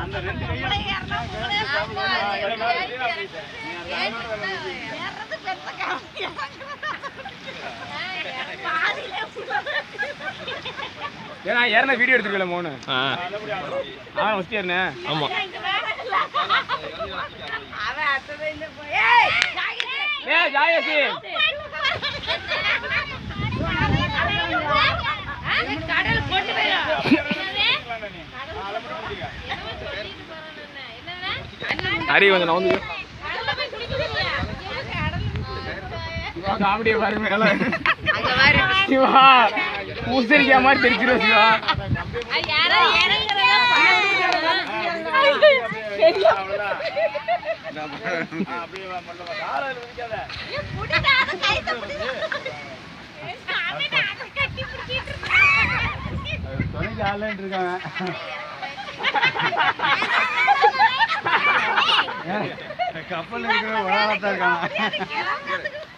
அந்த ரெண்டு கையும் ஏன்னா ஏறின வீடியோ எடுத்துருக்கல மோனு. ஆ. அவன் ஃபஸ்ட் ஏறினே. ஆமா. ஏ ஜாயசி ஹரி கொஞ்சம் நவுந்து காமெடியை பாருங்க மேல. சிவா ஊசரிக்கா மாதிரி தெரிச்சிரும் சிவா. இருக்காங்க கப்பல் இருக்கிற இருக்காங்க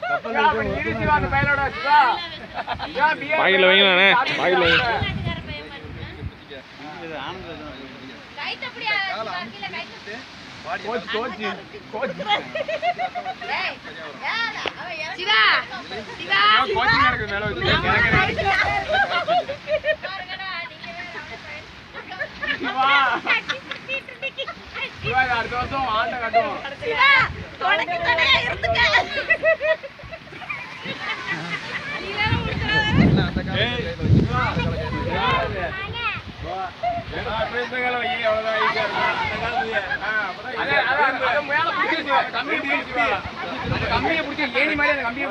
கப்பல் பாக்கெட்ல வைங்க coach coach coach Siva Siva. Coaching இருக்கு மேல வச்சு சிவா சிவா இது அடுத்த வருஷம் ஆண்டை கட்டுவோம்.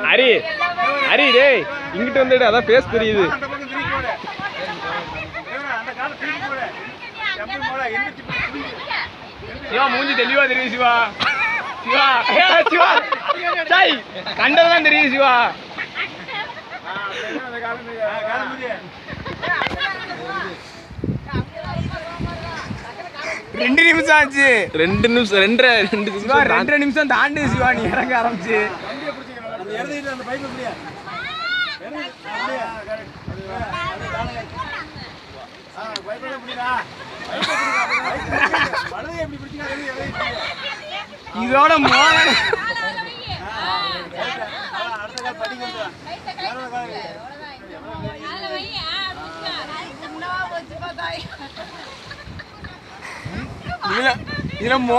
ஹரி ஹரி டேய் இங்கிட்டு வந்துடு அதான் ஃபேஸ் தெரியுது. அந்த பக்கம் திருப்பி போடு. எந்திரிச்சு. சிவா மூஞ்சி தெளிவா தெரியும் சிவா. சிவா. சிவா. சாய் கண்டதான் தெரியும் சிவா. ஆ. ஆ. ரெண்டு நிமிஷம் ஆச்சு. ரெண்டு நிமிஷம் ரெண்டரை ரெண்டு சிவா நிமிஷம் ரெண்டு நிமிஷம் தாண்டு சிவா நீ இறங்க ஆரம்பிச்சு. வண்டியை இதோட ஆ இதுல இதுல மோ